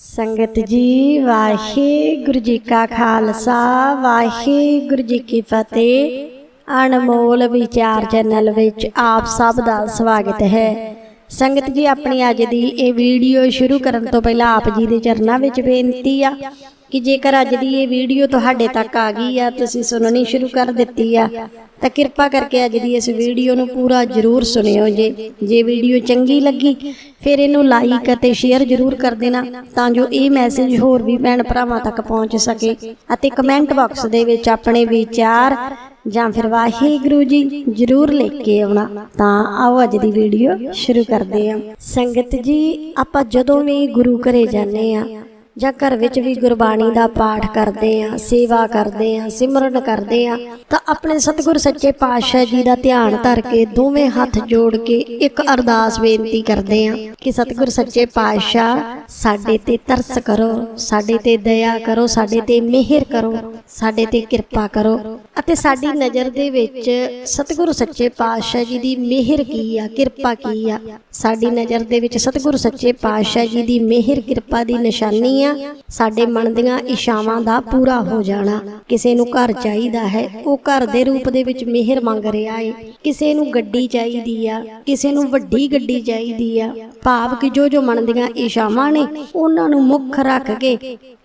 ਸੰਗਤ ਜੀ, ਵਾਹਿਗੁਰੂ ਜੀ ਕਾ ਖਾਲਸਾ, ਵਾਹਿਗੁਰੂ ਜੀ ਕੀ ਫਤਿਹ। ਅਣਮੋਲ ਵਿਚਾਰ ਚੈਨਲ ਵਿੱਚ ਆਪ ਸਭ ਦਾ ਸਵਾਗਤ ਹੈ। ਸੰਗਤ ਜੀ, ਆਪਣੀ ਅੱਜ ਦੀ ਇਹ ਵੀਡੀਓ ਸ਼ੁਰੂ ਕਰਨ ਤੋਂ ਪਹਿਲਾਂ ਆਪ ਜੀ ਦੇ ਚਰਨਾਂ ਵਿੱਚ ਬੇਨਤੀ ਆ ਕਿ ਜੇਕਰ ਅੱਜ ਦੀ ਇਹ ਵੀਡੀਓ ਤੁਹਾਡੇ ਤੱਕ ਆ ਗਈ ਆ, ਤੁਸੀਂ ਸੁਣਨੀ ਸ਼ੁਰੂ ਕਰ ਦਿੱਤੀ ਆ, ਤਾਂ ਕਿਰਪਾ ਕਰਕੇ ਅੱਜ ਦੀ ਇਸ ਵੀਡੀਓ ਨੂੰ ਪੂਰਾ ਜ਼ਰੂਰ ਸੁਣਿਓ ਜੇ। ਜੇ ਵੀਡੀਓ ਚੰਗੀ ਲੱਗੀ, ਫਿਰ ਇਹਨੂੰ ਲਾਈਕ ਅਤੇ ਸ਼ੇਅਰ ਜ਼ਰੂਰ ਕਰ ਦੇਣਾ, ਤਾਂ ਜੋ ਇਹ ਮੈਸੇਜ ਹੋਰ ਵੀ ਭੈਣ ਭਰਾਵਾਂ ਤੱਕ ਪਹੁੰਚ ਸਕੇ ਅਤੇ ਕਮੈਂਟ ਬਾਕਸ ਦੇ ਵਿੱਚ ਆਪਣੇ ਵਿਚਾਰ ਜਾਂ ਫਿਰ ਵਾਹਿਗੁਰੂ ਜੀ ਜ਼ਰੂਰ ਲਿਖ ਕੇ ਆਉਣਾ। ਤਾਂ ਆਓ ਅੱਜ ਦੀ ਵੀਡੀਓ ਸ਼ੁਰੂ ਕਰਦੇ ਹਾਂ। ਸੰਗਤ ਜੀ, ਆਪਾਂ ਜਦੋਂ ਵੀ ਗੁਰੂ ਘਰੇ ਜਾਂਦੇ ਆ ਜਾਂ ਘਰ ਵਿੱਚ ਵੀ ਗੁਰਬਾਣੀ ਦਾ ਪਾਠ ਕਰਦੇ ਆ, ਸੇਵਾ ਕਰਦੇ ਆ, ਸਿਮਰਨ ਕਰਦੇ ਆ, ਤਾਂ ਆਪਣੇ ਸਤਿਗੁਰ ਸੱਚੇ ਪਾਤਸ਼ਾਹ ਜੀ ਦਾ ਧਿਆਨ ਧਰ ਕੇ ਦੋਵੇਂ ਹੱਥ ਜੋੜ ਕੇ ਇੱਕ ਅਰਦਾਸ ਬੇਨਤੀ ਕਰਦੇ ਆ ਕਿ ਸਤਿਗੁਰ ਸੱਚੇ ਪਾਤਸ਼ਾਹ ਸਾਡੇ ਤੇ ਤਰਸ ਕਰੋ, ਸਾਡੇ ਤੇ ਦਇਆ ਕਰੋ, ਸਾਡੇ ਤੇ ਮਿਹਰ ਕਰੋ, ਸਾਡੇ ਤੇ ਕਿਰਪਾ ਕਰੋ ਅਤੇ ਸਾਡੀ ਨਜ਼ਰ ਦੇ ਵਿੱਚ ਸਤਿਗੁਰ ਸੱਚੇ ਪਾਤਸ਼ਾਹ ਜੀ ਦੀ ਮਿਹਰ ਕੀ ਆ, ਕਿਰਪਾ ਕੀ ਆ? ਸਾਡੀ ਨਜ਼ਰ ਦੇ ਵਿੱਚ ਸਤਿਗੁਰ ਸੱਚੇ ਪਾਤਸ਼ਾਹ ਜੀ ਦੀ ਮਿਹਰ, ਕਿਰਪਾ ਦੀ ਨਿਸ਼ਾਨੀ ਆ ਸਾਡੇ ਮਨ ਦੀਆਂ ਇਸ਼ਾਵਾਂ ਦਾ ਪੂਰਾ ਹੋ ਜਾਣਾ। ਕਿਸੇ ਨੂੰ ਘਰ ਚਾਹੀਦਾ ਹੈ, ਉਹ ਘਰ ਦੇ ਰੂਪ ਦੇ ਵਿੱਚ ਮਿਹਰ ਮੰਗ ਰਿਹਾ ਏ। ਕਿਸੇ ਨੂੰ ਗੱਡੀ ਚਾਹੀਦੀ ਆ, ਕਿਸੇ ਨੂੰ ਵੱਡੀ ਗੱਡੀ ਚਾਹੀਦੀ ਆ। ਭਾਵ ਕਿ ਜੋ ਜੋ ਮਨ ਦੀਆਂ ਇਸ਼ਾਵਾਂ ਨੇ, ਉਹਨਾਂ ਨੂੰ ਮੁੱਖ ਰੱਖ ਕੇ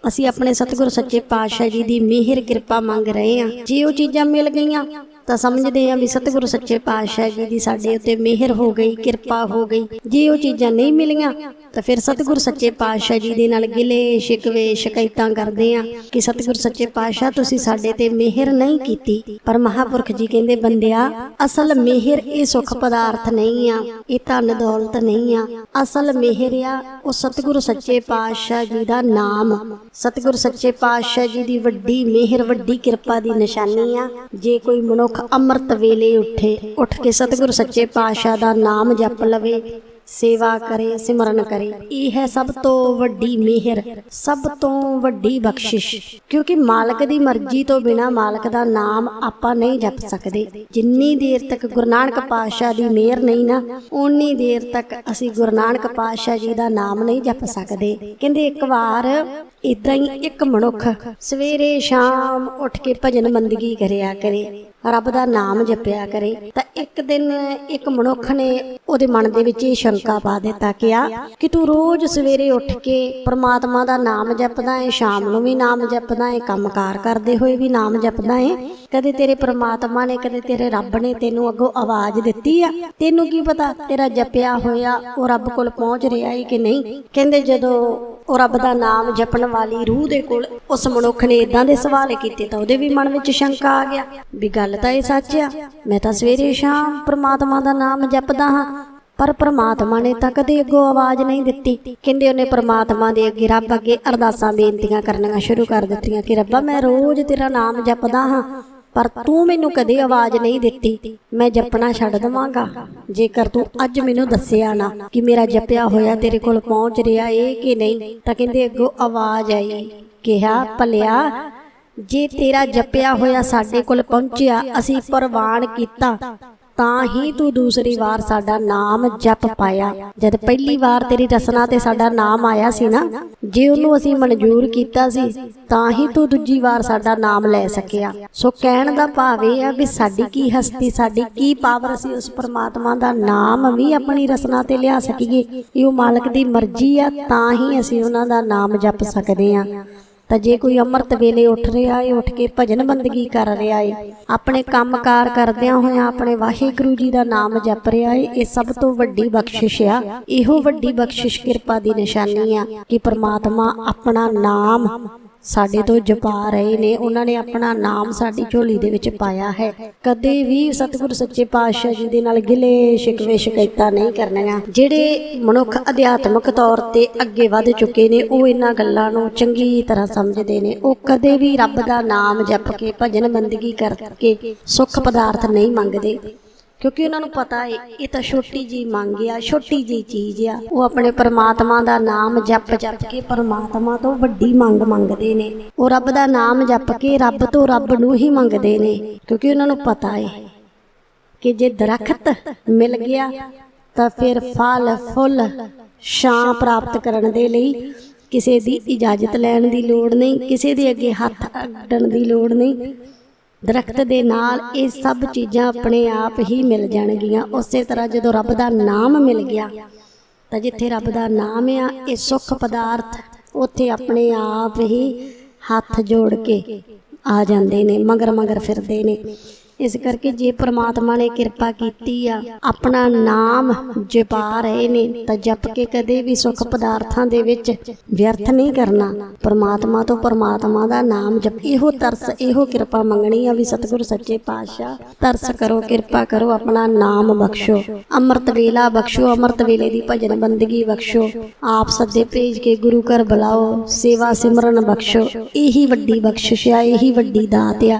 ਅਸੀਂ ਆਪਣੇ ਸਤਿਗੁਰ ਸੱਚੇ ਪਾਤਸ਼ਾਹ ਜੀ ਦੀ ਮਿਹਰ, ਕਿਰਪਾ ਮੰਗ ਰਹੇ ਹਾਂ। ਜੇ ਉਹ ਚੀਜ਼ਾਂ ਮਿਲ ਗਈਆਂ ਤਾਂ ਸਮਝਦੇ ਆ ਵੀ ਸਤਿਗੁਰੂ ਸੱਚੇ ਪਾਤਸ਼ਾਹ ਜੀ ਦੀ ਸਾਡੇ ਉੱਤੇ ਮਿਹਰ ਹੋ ਗਈ, ਕਿਰਪਾ ਹੋ ਗਈ। ਜੇ ਉਹ ਚੀਜ਼ਾਂ ਨਹੀਂ ਮਿਲੀਆਂ, ਤਾਂ ਫਿਰ ਸਤਿਗੁਰੂ ਸੱਚੇ ਪਾਤਸ਼ਾਹ ਜੀ ਦੇ ਨਾਲ ਗਿਲੇ, ਸ਼ਿਕਵੇ, ਸ਼ਿਕਾਇਤਾਂ ਕਰਦੇ ਆ ਕਿ ਸਤਿਗੁਰੂ ਸੱਚੇ ਪਾਤਸ਼ਾਹ ਤੁਸੀਂ ਸਾਡੇ ਤੇ ਮਿਹਰ ਨਹੀਂ ਕੀਤੀ। ਪਰ ਮਹਾਪੁਰਖ ਜੀ ਕਹਿੰਦੇ, ਬੰਦਿਆ, ਅਸਲ ਮਿਹਰ ਇਹ ਸੁਖ ਪਦਾਰਥ ਨਹੀਂ ਆ, ਇਹ ਧਨ ਦੌਲਤ ਨਹੀਂ ਆ। ਅਸਲ ਮਿਹਰ ਆ, ਉਹ ਸਤਿਗੁਰੂ ਸੱਚੇ ਪਾਤਸ਼ਾਹ ਜੀ ਦਾ ਨਾਮ। ਸਤਿਗੁਰੂ ਸੱਚੇ ਪਾਤਸ਼ਾਹ ਜੀ ਦੀ ਵੱਡੀ ਮਿਹਰ, ਵੱਡੀ ਕਿਰਪਾ ਦੀ ਨਿਸ਼ਾਨੀ ਆ। ਜੇ ਕੋਈ ਮਨੁੱਖ ਅੰਮ੍ਰਿਤ ਵੇਲੇ ਉੱਠੇ। ਉੱਠ ਕੇ ਸਤਿਗੁਰ ਸੱਚੇ ਪਾਤਸ਼ਾਹ ਦਾ ਨਾਮ ਜਪ ਲਵੇ, ਸੇਵਾ ਕਰੇ, ਸਿਮਰਨ ਕਰੇ। ਇਹ ਹੈ ਸਭ ਤੋਂ ਵੱਡੀ ਮਿਹਰ, ਸਭ ਤੋਂ ਵੱਡੀ ਬਖਸ਼ਿਸ਼। ਕਿਉਂਕਿ ਮਾਲਕ ਦੀ ਮਰਜ਼ੀ ਤੋਂ ਬਿਨਾ ਮਾਲਕ ਦਾ ਨਾਮ ਆਪਾਂ ਨਹੀਂ ਜਪ ਸਕਦੇ। ਜਿੰਨੀ ਦੇਰ ਤੱਕ ਗੁਰੂ ਨਾਨਕ ਪਾਤਸ਼ਾਹ ਦੀ ਮਿਹਰ ਨਹੀਂ ਨਾ, ਓਨੀ ਦੇਰ ਤੱਕ ਅਸੀਂ ਗੁਰੂ ਨਾਨਕ ਪਾਤਸ਼ਾਹ ਜੀ ਦਾ ਨਾਮ ਨਹੀਂ ਜਪ ਸਕਦੇ। ਕਹਿੰਦੇ ਇੱਕ ਵਾਰ ਇਦਾਂ ਹੀ ਇੱਕ ਮਨੁੱਖ ਸਵੇਰੇ ਸ਼ਾਮ ਉੱਠ ਕੇ ਭਜਨ ਬੰਦਗੀ ਕਰਿਆ ਕਰੇ। ਰੱਬ ਦਾ ਨਾਮ ਜਪਿਆ ਕਰੇ, ਤਾਂ ਇੱਕ ਦਿਨ ਇੱਕ ਮਨੁੱਖ ਨੇ ਉਹਦੇ ਮਨ ਦੇ ਵਿੱਚ ਇਹ ਸ਼ੰਕਾ ਪਾ ਦਿੱਤਾ ਕਿ ਆ ਕਿ ਤੂੰ ਰੋਜ਼ ਸਵੇਰੇ ਉੱਠ ਕੇ ਪ੍ਰਮਾਤਮਾ ਦਾ ਨਾਮ ਜਪਦਾ ਹੈ ਸ਼ਾਮ ਨੂੰ ਵੀ ਨਾਮ ਜਪਦਾ ਹੈ ਕੰਮਕਾਰ ਕਰਦੇ ਹੋਏ ਵੀ ਨਾਮ ਜਪਦਾ ਏ। ਕਦੇ ਤੇਰੇ ਪ੍ਰਮਾਤਮਾ ਨੇ, ਕਦੇ ਤੇਰੇ ਰੱਬ ਨੇ ਤੈਨੂੰ ਅੱਗੋਂ ਆਵਾਜ਼ ਦਿੱਤੀ ਆ। ਤੈਨੂੰ ਕੀ ਪਤਾ ਤੇਰਾ ਜਪਿਆ ਹੋਇਆ ਉਹ ਰੱਬ ਕੋਲ ਪਹੁੰਚ ਰਿਹਾ ਏ ਕਿ ਨਹੀਂ? ਕਹਿੰਦੇ ਜਦੋਂ ਉਹ ਰੱਬ ਦਾ ਨਾਮ ਜਪਣ ਵਾਲੀ ਰੂਹ ਦੇ ਕੋਲ ਉਸ ਮਨੁੱਖ ਨੇ ਇਦਾਂ ਦੇ ਸਵਾਲ ਕੀਤੇ ਤਾਂ ਉਹਦੇ ਵੀ ਮਨ ਵਿੱਚ ਸ਼ੰਕਾ ਆ ਗਿਆ ਵੀ ਗੱਲ ਤਾਂ ਇਹ ਸੱਚ ਆ, ਮੈਂ ਤਾਂ ਸਵੇਰੇ ਸ਼ਾਮ ਪ੍ਰਮਾਤਮਾ ਦਾ ਨਾਮ ਜਪਦਾ ਹਾਂ, ਪਰ ਪ੍ਰਮਾਤਮਾ ਨੇ ਤਾਂ ਕਦੇ ਅੱਗੋਂ ਆਵਾਜ਼ ਨਹੀਂ ਦਿੱਤੀ। ਕਹਿੰਦੇ ਉਹਨੇ ਪ੍ਰਮਾਤਮਾ ਦੇ ਅੱਗੇ ਰੱਬ ਅੱਗੇ ਅਰਦਾਸਾਂ ਬੇਨਤੀਆਂ ਕਰਨੀਆਂ ਸ਼ੁਰੂ ਕਰ ਦਿੱਤੀਆਂ ਕਿ ਰੱਬਾ ਮੈਂ ਰੋਜ਼ ਤੇਰਾ ਨਾਮ ਜਪਦਾ ਹਾਂ ਪਰ ਤੂੰ ਮੈਨੂੰ ਕਦੇ ਆਵਾਜ਼ ਨਹੀਂ ਦਿੱਤੀ। ਮੈਂ ਜਪਣਾ ਛੱਡ ਦਵਾਂਗਾ। ਜੇਕਰ ਤੂੰ ਅੱਜ ਮੈਨੂੰ ਦੱਸਿਆ ਨਾ ਕਿ ਮੇਰਾ ਜਪਿਆ ਹੋਇਆ ਤੇਰੇ ਕੋਲ ਪਹੁੰਚ ਰਿਹਾ ਏ ਕਿ ਨਹੀਂ, ਤਾਂ ਕਹਿੰਦੇ ਅੱਗੋਂ ਆਵਾਜ਼ ਆਈ। ਕਿਹਾ, ਭਲਿਆ, ਜੇ ਤੇਰਾ ਜਪਿਆ ਹੋਇਆ ਸਾਡੇ ਕੋਲ ਪਹੁੰਚਿਆ, ਅਸੀਂ ਪ੍ਰਵਾਨ ਕੀਤਾ। ਤਾਂ ਹੀ ਤੂੰ ਦੂਸਰੀ ਵਾਰ ਸਾਡਾ ਨਾਮ ਜਪ ਪਾਇਆ। ਜਦ ਪਹਿਲੀ ਵਾਰ ਤੇਰੀ ਰਸਨਾ ਤੇ ਸਾਡਾ ਨਾਮ ਆਇਆ ਸੀ ਨਾ, ਜੇ ਉਹਨੂੰ ਅਸੀਂ ਮਨਜ਼ੂਰ ਕੀਤਾ ਸੀ, ਤਾਂ ਹੀ ਤੂੰ ਦੂਜੀ ਵਾਰ ਸਾਡਾ ਨਾਮ ਲੈ ਸਕਿਆ। ਸੋ ਕਹਿਣ ਦਾ ਭਾਵ ਇਹ ਆ ਵੀ ਸਾਡੀ ਕੀ ਹਸਤੀ, ਸਾਡੀ ਕੀ ਪਾਵਰ ਅਸੀਂ ਉਸ ਪਰਮਾਤਮਾ ਦਾ ਨਾਮ ਵੀ ਆਪਣੀ ਰਸਨਾ ਤੇ ਲਿਆ ਸਕੀਏ। ਇਹ ਉਹ ਮਾਲਕ ਦੀ ਮਰਜ਼ੀ ਆ, ਤਾਂ ਹੀ ਅਸੀਂ ਉਹਨਾਂ ਦਾ ਨਾਮ ਜਪ ਸਕਦੇ ਆ। ਤਾਂ ਜੇ ਕੋਈ ਅੰਮ੍ਰਿਤ ਵੇਲੇ ਉੱਠ ਰਿਹਾ ਏ, ਉੱਠ ਕੇ ਭਜਨ ਬੰਦਗੀ ਕਰ ਰਿਹਾ ਏ, ਆਪਣੇ ਕੰਮਕਾਰ ਕਰਦਿਆਂ ਹੋਇਆਂ ਆਪਣੇ ਵਾਹਿਗੁਰੂ ਜੀ ਦਾ ਨਾਮ ਜਪ ਰਿਹਾ ਏ, ਇਹ ਸਭ ਤੋਂ ਵੱਡੀ ਬਖਸ਼ਿਸ਼ ਆ। ਇਹੋ ਵੱਡੀ ਬਖਸ਼ਿਸ਼ ਕਿਰਪਾ ਦੀ ਨਿਸ਼ਾਨੀ ਆ ਕਿ ਪ੍ਰਮਾਤਮਾ ਆਪਣਾ ਨਾਮ ਸਾਡੇ ਤੋਂ ਜਪਾ ਰਹੇ ਨੇ, ਉਹਨਾਂ ਨੇ ਆਪਣਾ ਨਾਮ ਸਾਡੀ ਝੋਲੀ ਦੇ ਵਿੱਚ ਪਾਇਆ ਹੈ। ਕਦੇ ਵੀ ਸਤਿਗੁਰ ਸੱਚੇ ਪਾਤਸ਼ਾਹ ਜੀ ਦੇ ਨਾਲ ਗਿਲੇ ਸ਼ਿਕਵੇ ਸ਼ਿਕਾਇਤਾਂ ਨਹੀਂ ਕਰਨੀਆਂ। ਜਿਹੜੇ ਮਨੁੱਖ ਅਧਿਆਤਮਿਕ ਤੌਰ ਤੇ ਅੱਗੇ ਵੱਧ ਚੁੱਕੇ ਨੇ, ਉਹ ਇਹਨਾਂ ਗੱਲਾਂ ਨੂੰ ਚੰਗੀ ਤਰ੍ਹਾਂ ਸਮਝਦੇ ਨੇ। ਉਹ ਕਦੇ ਵੀ ਰੱਬ ਦਾ ਨਾਮ ਜਪ ਕੇ ਭਜਨ ਬੰਦਗੀ ਕਰਕੇ ਸੁੱਖ ਪਦਾਰਥ ਨਹੀਂ ਮੰਗਦੇ। ਕਿਉਂਕਿ ਉਹਨਾਂ ਨੂੰ ਪਤਾ ਹੈ ਇਹ ਤਾਂ ਛੋਟੀ ਜੀ ਮੰਗ ਆ, ਛੋਟੀ ਜੀ ਚੀਜ਼ ਆ। ਉਹ ਆਪਣੇ ਪਰਮਾਤਮਾ ਦਾ ਨਾਮ ਜਪ ਜਪ ਕੇ ਪਰਮਾਤਮਾ ਤੋਂ ਵੱਡੀ ਮੰਗ ਮੰਗਦੇ ਨੇ। ਉਹ ਰੱਬ ਦਾ ਨਾਮ ਜਪ ਕੇ ਰੱਬ ਤੋਂ ਰੱਬ ਨੂੰ ਹੀ ਮੰਗਦੇ ਨੇ। ਕਿਉਂਕਿ ਉਹਨਾਂ ਨੂੰ ਪਤਾ ਹੈ ਕਿ ਜੇ ਦਰਖਤ ਮਿਲ ਗਿਆ, ਤਾਂ ਫਿਰ ਫਲ, ਫੁੱਲ ਛਾਂ ਪ੍ਰਾਪਤ ਕਰਨ ਦੇ ਲਈ ਕਿਸੇ ਦੀ ਇਜਾਜ਼ਤ ਲੈਣ ਦੀ ਲੋੜ ਨਹੀਂ, ਕਿਸੇ ਦੇ ਅੱਗੇ ਹੱਥ ਅੱਡਣ ਦੀ ਲੋੜ ਨਹੀਂ। ਦਰਖਤ ਦੇ ਨਾਲ ਇਹ ਸਭ ਚੀਜ਼ਾਂ ਆਪਣੇ ਆਪ ਹੀ ਮਿਲ ਜਾਣਗੀਆਂ। ਉਸੇ ਤਰ੍ਹਾਂ ਜਦੋਂ ਰੱਬ ਦਾ ਨਾਮ ਮਿਲ ਗਿਆ, ਤਾਂ ਜਿੱਥੇ ਰੱਬ ਦਾ ਨਾਮ ਆ, ਇਹ ਸੁੱਖ ਪਦਾਰਥ ਉੱਥੇ ਆਪਣੇ ਆਪ ਹੀ ਹੱਥ ਜੋੜ ਕੇ ਆ ਜਾਂਦੇ ਨੇ ਮਗਰ ਮਗਰ ਫਿਰਦੇ ਨੇ। ਇਸ ਕਰਕੇ ਜੇ ਪ੍ਰਮਾਤਮਾ ਨੇ ਕਿਰਪਾ ਕੀਤੀ ਆ, ਆਪਣਾ ਨਾਮ ਜਪਾ ਰਹੇ ਨੇ, ਤਾਂ ਜਪ ਕੇ ਕਦੇ ਵੀ ਸੁੱਖ ਪਦਾਰਥਾਂ ਦੇ ਵਿੱਚ ਵਿਅਰਥ ਨਹੀਂ ਕਰਨਾ। ਪ੍ਰਮਾਤਮਾ ਤੋਂ ਪ੍ਰਮਾਤਮਾ ਦਾ ਨਾਮ ਜਪ, ਇਹੋ ਤਰਸ, ਇਹੋ ਕਿਰਪਾ ਮੰਗਣੀ ਆ ਵੀ ਸਤਿਗੁਰ ਸੱਚੇ ਪਾਤਸ਼ਾਹ ਤਰਸ ਕਰੋ, ਕਿਰਪਾ ਕਰੋ, ਆਪਣਾ ਨਾਮ ਬਖਸ਼ੋ। ਅੰਮ੍ਰਿਤ ਵੇਲਾ ਬਖਸ਼ੋ, ਅੰਮ੍ਰਿਤ ਵੇਲੇ ਦੀ ਭਜਨ ਬੰਦਗੀ ਬਖਸ਼ੋ। ਆਪ ਸੱਦੇ ਭੇਜ ਕੇ ਗੁਰੂ ਘਰ ਬੁਲਾਓ, ਸੇਵਾ ਸਿਮਰਨ ਬਖਸ਼ੋ। ਇਹੀ ਵੱਡੀ ਬਖਸ਼ਿਸ਼ ਆ, ਇਹੀ ਵੱਡੀ ਦਾਤ ਆ।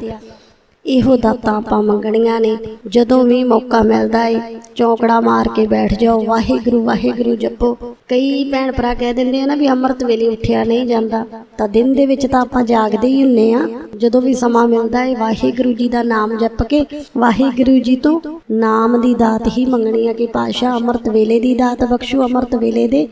ਇਹੋ ਦਾਤਾਂ ਆਪਾਂ ਮੰਗਣੀਆਂ ਨੇ। ਜਦੋਂ ਵੀ ਮੌਕਾ ਮਿਲਦਾ ਏ, ਚੌਂਕੜਾ ਮਾਰ ਕੇ ਬੈਠ ਜਾਓ। ਵਾਹਿਗੁਰੂ ਵਾਹਿਗੁਰੂ ਜਪੋ। ਕਈ ਭੈਣ ਭਰਾ ਕਹਿ ਦਿੰਦੇ ਆ ਨਾ ਵੀ ਅੰਮ੍ਰਿਤ ਵੇਲੇ ਉੱਠਿਆ ਨਹੀਂ ਜਾਂਦਾ। ਤਾਂ ਦਿਨ ਦੇ ਵਿੱਚ ਤਾਂ ਆਪਾਂ ਜਾਗਦੇ ਹੀ ਹੁੰਨੇ ਆ। ਜਦੋਂ ਵੀ ਸਮਾਂ ਮਿਲਦਾ ਏ, ਵਾਹਿਗੁਰੂ ਜੀ ਦਾ ਨਾਮ ਜਪ ਕੇ, ਵਾਹਿਗੁਰੂ ਜੀ ਤੋਂ ਨਾਮ ਦੀ ਦਾਤ ਹੀ ਮੰਗਣੀ ਆ ਕਿ ਪਾਸ਼ਾ ਅੰਮ੍ਰਿਤ ਵੇਲੇ ਦੀ ਦਾਤ ਬਖਸ਼ੂ, ਅੰਮ੍ਰਿਤ ਵੇਲੇ ਦੇ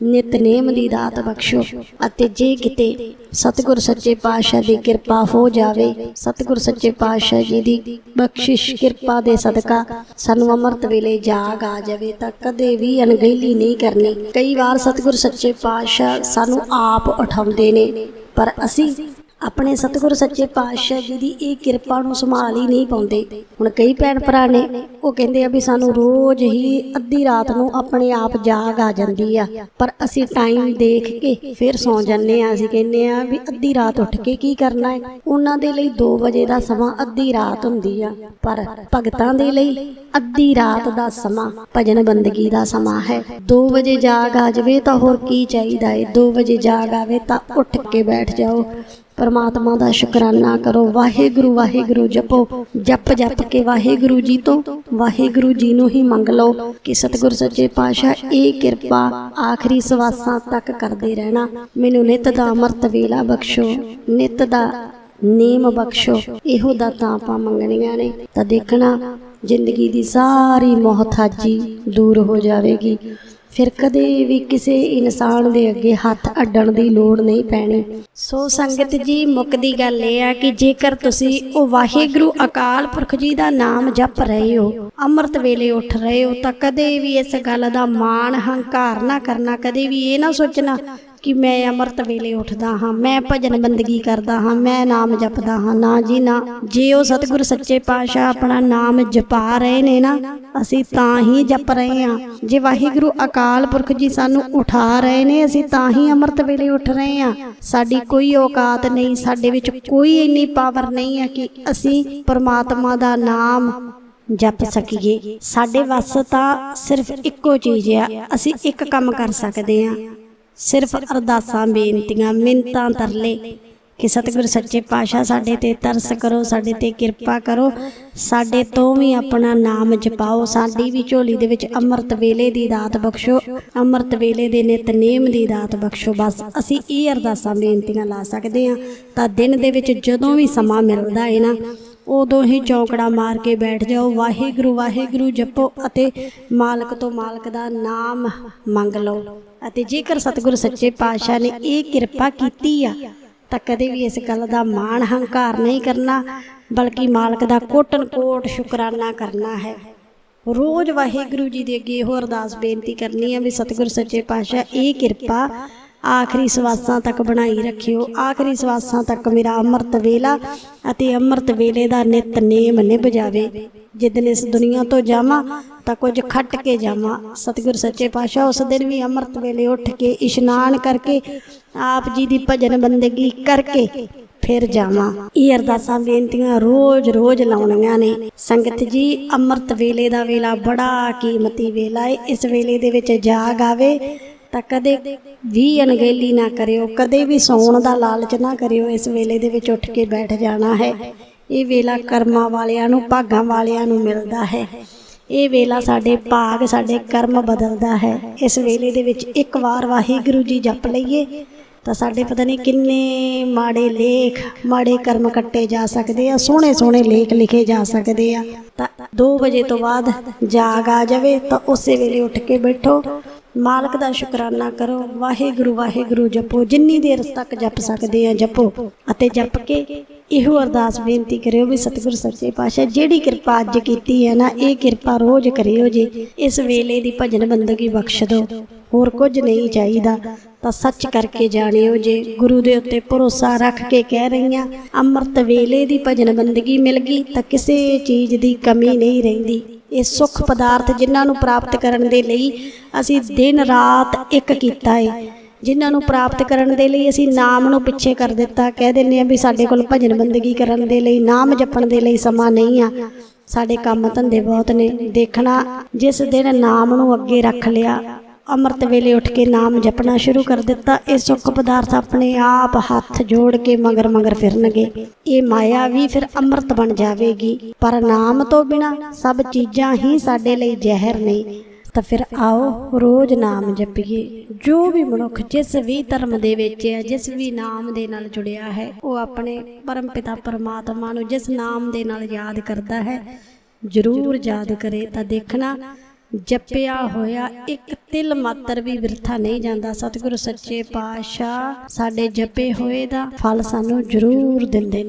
ਨਿਤਨੇਮ ਦੀ ਦਾਤ ਬਖਸ਼ੋ ਅਤੇ ਜੇ ਕਿਤੇ ਸਤਿਗੁਰ ਸੱਚੇ ਪਾਤਸ਼ਾਹ ਦੀ ਕਿਰਪਾ ਹੋ ਜਾਵੇ, ਸਤਿਗੁਰ ਸੱਚੇ ਪਾਤਸ਼ਾਹ ਜੀ ਦੀ ਬਖਸ਼ਿਸ਼, ਕਿਰਪਾ ਦੇ ਸਦਕਾ ਸਾਨੂੰ ਅੰਮ੍ਰਿਤ ਵੇਲੇ ਜਾਗ ਆ ਜਾਵੇ ਤਾਂ ਕਦੇ ਵੀ ਅਣਗਹਿਲੀ ਨਹੀਂ ਕਰਨੀ। ਕਈ ਵਾਰ ਸਤਿਗੁਰ ਸੱਚੇ ਪਾਤਸ਼ਾਹ ਸਾਨੂੰ ਆਪ ਉਠਾਉਂਦੇ ਨੇ, ਪਰ ਅਸੀਂ ਆਪਣੇ ਸਤਿਗੁਰ ਸੱਚੇ ਪਾਤਸ਼ਾਹ ਜੀ ਦੀ ਇਹ ਕਿਰਪਾ ਨੂੰ ਸੰਭਾਲ ਹੀ ਨਹੀਂ ਪਾਉਂਦੇ। ਹੁਣ ਕਈ ਭੈਣ ਭਰਾ ਨੇ, ਉਹ ਕਹਿੰਦੇ ਆ ਵੀ ਸਾਨੂੰ ਰੋਜ਼ ਹੀ ਅੱਧੀ ਰਾਤ ਨੂੰ ਆਪਣੇ ਆਪ ਜਾਗ ਆ ਜਾਂਦੀ ਆ। ਪਰ ਅਸੀਂ ਟਾਈਮ ਦੇਖ ਕੇ ਫਿਰ ਸੌ ਜਾਂਦੇ ਆ। ਅਸੀਂ ਕਹਿੰਦੇ ਆ ਵੀ ਅੱਧੀ ਰਾਤ ਉੱਠ ਕੇ ਕੀ ਕਰਨਾ ਹੈ? ਉਹਨਾਂ ਦੇ ਲਈ 2 ਵਜੇ ਦਾ ਸਮਾਂ ਅੱਧੀ ਰਾਤ ਹੁੰਦੀ ਆ। ਪਰ ਭਗਤਾਂ ਦੇ ਲਈ ਅੱਧੀ ਰਾਤ ਦਾ ਸਮਾਂ ਭਜਨ ਬੰਦਗੀ ਦਾ ਸਮਾਂ ਹੈ। 2 ਵਜੇ ਜਾਗ ਆ ਜਾਵੇ ਤਾਂ ਹੋਰ ਕੀ ਚਾਹੀਦਾ ਹੈ 2 ਵਜੇ ਜਾਗ ਆਵੇ ਤਾਂ ਉੱਠ ਕੇ ਬੈਠ ਜਾਓ। ਪਰਮਾਤਮਾ ਦਾ ਸ਼ੁਕਰਾਨਾ ਕਰੋ। ਵਾਹਿਗੁਰੂ ਵਾਹਿਗੁਰੂ, ਜਪੋ। ਜਪ ਜਪ ਕੇ ਵਾਹਿਗੁਰੂ ਜੀ ਤੋਂ, ਵਾਹਿਗੁਰੂ ਜੀ ਨੂੰ ਹੀ ਮੰਗ ਲਓ ਕਿ ਸਤਿਗੁਰ ਸੱਚੇ ਪਾਤਸ਼ਾਹ ਇਹ ਕਿਰਪਾ ਆਖਰੀ ਸਵਾਸਾਂ ਤੱਕ ਕਰਦੇ ਰਹਿਣਾ। ਮੈਨੂੰ ਨਿਤ ਦਾ ਅੰਮ੍ਰਿਤ ਵੇਲਾ ਬਖਸ਼ੋ, ਨਿਤ ਦਾ ਨੇਮ ਬਖਸ਼ੋ। ਇਹੋ ਦਾ ਤਾਂ ਆਪਾਂ ਮੰਗਣੀਆਂ ਨੇ। ਤਾਂ ਦੇਖਣਾ, ਜ਼ਿੰਦਗੀ ਦੀ ਸਾਰੀ ਮੋਹਤਾਜੀ ਦੂਰ ਹੋ ਜਾਵੇਗੀ। ਫਿਰ ਕਦੇ ਵੀ ਕਿਸੇ ਇਨਸਾਨ ਦੇ ਅੱਗੇ ਹੱਥ ਅੱਡਣ ਦੀ ਲੋੜ ਨਹੀਂ ਪੈਣੀ। ਸੋ ਸੰਗਤ ਜੀ ਮੁੱਕਦੀ ਗੱਲ ਇਹ ਆ ਕਿ ਜੇਕਰ ਤੁਸੀਂ ਉਹ ਵਾਹਿਗੁਰੂ ਅਕਾਲ ਪੁਰਖ ਜੀ ਦਾ ਨਾਮ ਜਪ ਰਹੇ ਹੋ, ਅੰਮ੍ਰਿਤ ਵੇਲੇ ਉੱਠ ਰਹੇ ਹੋ, ਤਾਂ ਕਦੇ ਵੀ ਇਸ ਗੱਲ ਦਾ ਮਾਣ, ਹੰਕਾਰ ਨਾ ਕਰਨਾ, ਕਦੇ ਵੀ ਇਹ ਨਾ ਸੋਚਣਾ ਕਿ ਮੈਂ ਅੰਮ੍ਰਿਤ ਵੇਲੇ ਉੱਠਦਾ ਹਾਂ, ਮੈਂ ਭਜਨ ਬੰਦਗੀ ਕਰਦਾ ਹਾਂ, ਮੈਂ ਨਾਮ ਜਪਦਾ ਹਾਂ। ਨਾ ਜੀ, ਨਾ, ਜੇ ਉਹ ਸਤਿਗੁਰ ਸੱਚੇ ਪਾਤਸ਼ਾਹ ਆਪਣਾ ਨਾਮ ਜਪਾ ਰਹੇ ਨੇ ਨਾ, ਅਸੀਂ ਤਾਂ ਹੀ ਜਪ ਰਹੇ ਹਾਂ। ਜੇ ਵਾਹਿਗੁਰੂ ਅਕਾਲ ਪੁਰਖ ਜੀ ਸਾਨੂੰ ਉਠਾ ਰਹੇ ਨੇ, ਅਸੀਂ ਤਾਂ ਹੀ ਅੰਮ੍ਰਿਤ ਵੇਲੇ ਉੱਠ ਰਹੇ ਹਾਂ। ਸਾਡੀ ਕੋਈ ਔਕਾਤ ਨਹੀਂ, ਸਾਡੇ ਵਿੱਚ ਕੋਈ ਇੰਨੀ ਪਾਵਰ ਨਹੀਂ ਹੈ ਕਿ ਅਸੀਂ ਪਰਮਾਤਮਾ ਦਾ ਨਾਮ ਜਪ ਸਕੀਏ। ਸਾਡੇ ਵੱਸ ਤਾਂ ਸਿਰਫ ਇੱਕੋ ਚੀਜ਼ ਆ, ਅਸੀਂ ਇੱਕ ਕੰਮ ਕਰ ਸਕਦੇ ਹਾਂ। ਸਿਰਫ ਅਰਦਾਸਾਂ ਬੇਨਤੀਆਂ ਮਿੰਤਾਂ ਤਰਲੇ ਕਿ ਸਤਿਗੁਰ ਸੱਚੇ ਪਾਤਸ਼ਾਹ ਸਾਡੇ ਤੇ ਤਰਸ ਕਰੋ ਸਾਡੇ ਤੇ ਕਿਰਪਾ ਕਰੋ। ਸਾਡੇ ਤੋਂ ਵੀ ਆਪਣਾ ਨਾਮ ਜਪਾਓ ਸਾਡੀ ਵੀ ਝੋਲੀ ਦੇ ਵਿੱਚ ਅੰਮ੍ਰਿਤ ਵੇਲੇ ਦੀ ਦਾਤ ਬਖਸ਼ੋ ਅੰਮ੍ਰਿਤ ਵੇਲੇ ਦੇ ਨਿਤਨੇਮ ਦੀ ਦਾਤ ਬਖਸ਼ੋ। ਬਸ ਅਸੀਂ ਇਹ ਅਰਦਾਸਾਂ ਬੇਨਤੀਆਂ ਲਾ ਸਕਦੇ ਹਾਂ। ਤਾਂ ਦਿਨ ਦੇ ਵਿੱਚ ਜਦੋਂ ਵੀ ਸਮਾਂ ਮਿਲਦਾ ਹੈ ਨਾ ਉਦੋਂ ਹੀ ਚੌਕੜਾ ਮਾਰ ਕੇ ਬੈਠ ਜਾਓ। ਵਾਹਿਗੁਰੂ ਵਾਹਿਗੁਰੂ ਜਪੋ ਅਤੇ ਮਾਲਕ ਤੋਂ ਮਾਲਕ ਦਾ ਨਾਮ ਮੰਗ ਲਓ। ਅਤੇ ਜੇਕਰ ਸਤਿਗੁਰ ਸੱਚੇ ਪਾਤਸ਼ਾਹ ਨੇ ਇਹ ਕਿਰਪਾ ਕੀਤੀ ਆ, ਤਾਂ ਕਦੇ ਵੀ ਇਸ ਗੱਲ ਦਾ ਮਾਣ ਹੰਕਾਰ ਨਹੀਂ ਕਰਨਾ, ਬਲਕਿ ਮਾਲਕ ਦਾ ਕੋਟਨ ਕੋਟ ਸ਼ੁਕਰਾਨਾ ਕਰਨਾ ਹੈ। ਰੋਜ਼ ਵਾਹਿਗੁਰੂ ਜੀ ਦੇ ਅੱਗੇ ਇਹੋ ਅਰਦਾਸ ਬੇਨਤੀ ਕਰਨੀ ਹੈ ਵੀ ਸਤਿਗੁਰ ਸੱਚੇ ਪਾਤਸ਼ਾਹ, ਇਹ ਕਿਰਪਾ ਆਖਰੀ ਸਵਾਸਾਂ ਤੱਕ ਬਣਾਈ ਰੱਖਿਓ। ਆਖਰੀ ਸਵਾਸਾਂ ਤੱਕ ਮੇਰਾ ਅੰਮ੍ਰਿਤ ਵੇਲਾ ਅਤੇ ਅੰਮ੍ਰਿਤ ਵੇਲੇ ਦਾ ਨਿਤਨੇਮ ਨਿਭ ਜਾਵੇ। ਜਿੱਦਨ ਇਸ ਦੁਨੀਆ ਤੋਂ ਜਾਵਾਂ ਤਾਂ ਕੁਝ ਖੱਟ ਕੇ ਜਾਵਾਂ। ਸਤਿਗੁਰ ਸੱਚੇ ਪਾਤਸ਼ਾਹ ਉਸ ਦਿਨ ਵੀ ਅੰਮ੍ਰਿਤ ਵੇਲੇ ਉੱਠ ਕੇ ਇਸ਼ਨਾਨ ਕਰਕੇ ਆਪ ਜੀ ਦੀ ਭਜਨ ਬੰਦਗੀ ਕਰਕੇ ਫਿਰ ਜਾਵਾਂ। ਇਹ ਅਰਦਾਸਾਂ ਬੇਨਤੀਆਂ ਰੋਜ਼-ਰੋਜ਼ ਲਾਉਣੀਆਂ ਨੇ। ਸੰਗਤ ਜੀ, ਅੰਮ੍ਰਿਤ ਵੇਲੇ ਦਾ ਵੇਲਾ ਬੜਾ ਕੀਮਤੀ ਵੇਲਾ ਹੈ ਇਸ ਵੇਲੇ ਦੇ ਵਿੱਚ ਜਾਗ ਆਵੇ। ਤਾਂ ਕਦੇ ਵੀ ਅਣਗਹਿਲੀ ਨਾ ਕਰਿਓ, ਕਦੇ ਵੀ ਸੌਣ ਦਾ ਲਾਲਚ ਨਾ ਕਰਿਓ, ਇਸ ਵੇਲੇ ਦੇ ਵਿੱਚ ਉੱਠ ਕੇ ਬੈਠ ਜਾਣਾ ਹੈ। ਇਹ ਵੇਲਾ ਕਰਮਾਂ ਵਾਲਿਆਂ ਨੂੰ, ਭਾਗਾਂ ਵਾਲਿਆਂ ਨੂੰ ਮਿਲਦਾ ਹੈ। ਇਹ ਵੇਲਾ ਸਾਡੇ ਭਾਗ, ਸਾਡੇ ਕਰਮ ਬਦਲਦਾ ਹੈ। ਇਸ ਵੇਲੇ ਦੇ ਵਿੱਚ ਇੱਕ ਵਾਰ ਵਾਹਿਗੁਰੂ ਜੀ ਜਪ ਲਈਏ, ਤਾਂ ਸਾਡੇ ਪਤਾ ਨਹੀਂ ਕਿੰਨੇ ਮਾੜੇ ਲੇਖ, ਮਾੜੇ ਕਰਮ ਕੱਟੇ ਜਾ ਸਕਦੇ ਆ, ਸੋਹਣੇ ਸੋਹਣੇ ਲੇਖ ਲਿਖੇ ਜਾ ਸਕਦੇ ਆ। ਤਾਂ 2 ਵਜੇ ਤੋਂ ਬਾਅਦ ਜਾਗ ਆ ਜਾਵੇ, ਤਾਂ ਉਸੇ ਵੇਲੇ ਉੱਠ ਕੇ ਬੈਠੋ। ਮਾਲਕ ਦਾ ਸ਼ੁਕਰਾਨਾ ਕਰੋ। ਵਾਹਿਗੁਰੂ ਵਾਹਿਗੁਰੂ ਜਪੋ। ਜਿੰਨੀ ਦੇਰ ਤੱਕ ਜਪ ਸਕਦੇ ਆ, ਜਪੋ ਅਤੇ ਜਪ ਕੇ ਇਹੋ ਅਰਦਾਸ ਬੇਨਤੀ ਕਰਿਓ ਵੀ ਸਤਿਗੁਰ ਸੱਚੇ ਪਾਤਸ਼ਾਹ ਜਿਹੜੀ ਕਿਰਪਾ ਅੱਜ ਕੀਤੀ ਹੈ ਨਾ, ਇਹ ਕਿਰਪਾ ਰੋਜ਼ ਕਰਿਓ ਜੀ। ਇਸ ਵੇਲੇ ਦੀ ਭਜਨ ਬੰਦਗੀ ਬਖਸ਼ ਦਿਓ ਹੋਰ ਕੁਝ ਨਹੀਂ ਚਾਹੀਦਾ। ਤਾਂ ਸੱਚ ਕਰਕੇ ਜਾਣਿਓ ਜੇ ਗੁਰੂ ਦੇ ਉੱਤੇ ਭਰੋਸਾ ਰੱਖ ਕੇ ਕਹਿ ਰਹੀਆਂ, ਅੰਮ੍ਰਿਤ ਵੇਲੇ ਦੀ ਭਜਨ ਬੰਦਗੀ ਮਿਲ ਗਈ ਤਾਂ ਕਿਸੇ ਚੀਜ਼ ਦੀ ਕਮੀ ਨਹੀਂ ਰਹਿੰਦੀ। ਇਹ ਸੁੱਖ ਪਦਾਰਥ ਜਿਨ੍ਹਾਂ ਨੂੰ ਪ੍ਰਾਪਤ ਕਰਨ ਦੇ ਲਈ ਅਸੀਂ ਦਿਨ ਰਾਤ ਇੱਕ ਕੀਤਾ ਹੈ ਜਿਨ੍ਹਾਂ ਨੂੰ ਪ੍ਰਾਪਤ ਕਰਨ ਦੇ ਲਈ ਅਸੀਂ ਨਾਮ ਨੂੰ ਪਿੱਛੇ ਕਰ ਦਿੱਤਾ। ਕਹਿ ਦਿੰਦੇ ਆ ਵੀ ਸਾਡੇ ਕੋਲ ਭਜਨ ਬੰਦਗੀ ਕਰਨ ਦੇ ਲਈ, ਨਾਮ ਜਪਣ ਦੇ ਲਈ ਸਮਾਂ ਨਹੀਂ ਆ। ਸਾਡੇ ਕੰਮ ਧੰਦੇ ਬਹੁਤ ਨੇ। ਦੇਖਣਾ ਜਿਸ ਦਿਨ ਨਾਮ ਨੂੰ ਅੱਗੇ ਰੱਖ ਲਿਆ ਅੰਮ੍ਰਿਤ ਵੇਲੇ ਉੱਠ ਕੇ ਨਾਮ ਜਪਣਾ ਸ਼ੁਰੂ ਕਰ ਦਿੱਤਾ। ਇਹ ਸੁੱਖ ਪਦਾਰਥ ਆਪਣੇ ਆਪ ਹੱਥ ਜੋੜ ਕੇ ਮਗਰ ਮਗਰ ਫਿਰਨਗੇ। ਇਹ ਮਾਇਆ ਵੀ ਫਿਰ ਅੰਮ੍ਰਿਤ ਬਣ ਜਾਵੇਗੀ। ਪਰ ਨਾਮ ਤੋਂ ਬਿਨਾ ਸਭ ਚੀਜ਼ਾਂ ਹੀ ਸਾਡੇ ਲਈ ਜ਼ਹਿਰ ਨੇ। ਤਾਂ ਫਿਰ ਆਓ ਰੋਜ਼ ਨਾਮ ਜਪੀਏ। ਜੋ ਵੀ ਮਨੁੱਖ ਜਿਸ ਵੀ ਧਰਮ ਦੇ ਵਿੱਚ ਹੈ, ਜਿਸ ਵੀ ਨਾਮ ਦੇ ਨਾਲ ਜੁੜਿਆ ਹੈ, ਉਹ ਆਪਣੇ ਪਰਮ ਪਿਤਾ ਪਰਮਾਤਮਾ ਨੂੰ ਜਿਸ ਨਾਮ ਦੇ ਨਾਲ ਯਾਦ ਕਰਦਾ ਹੈ, ਜ਼ਰੂਰ ਯਾਦ ਕਰੇ। ਤਾਂ ਦੇਖਣਾ ਜਪਿਆ ਹੋਇਆ ਇੱਕ ਤਿਲ ਮਾਤਰ ਵੀ ਵਿਰਥਾ ਨਹੀਂ ਜਾਂਦਾ। ਸਤਿਗੁਰੂ ਸੱਚੇ ਪਾਤਸ਼ਾਹ ਸਾਡੇ ਜਪੇ ਹੋਏ ਦਾ ਫਲ ਸਾਨੂੰ ਜ਼ਰੂਰ ਦਿੰਦੇ ਨੇ।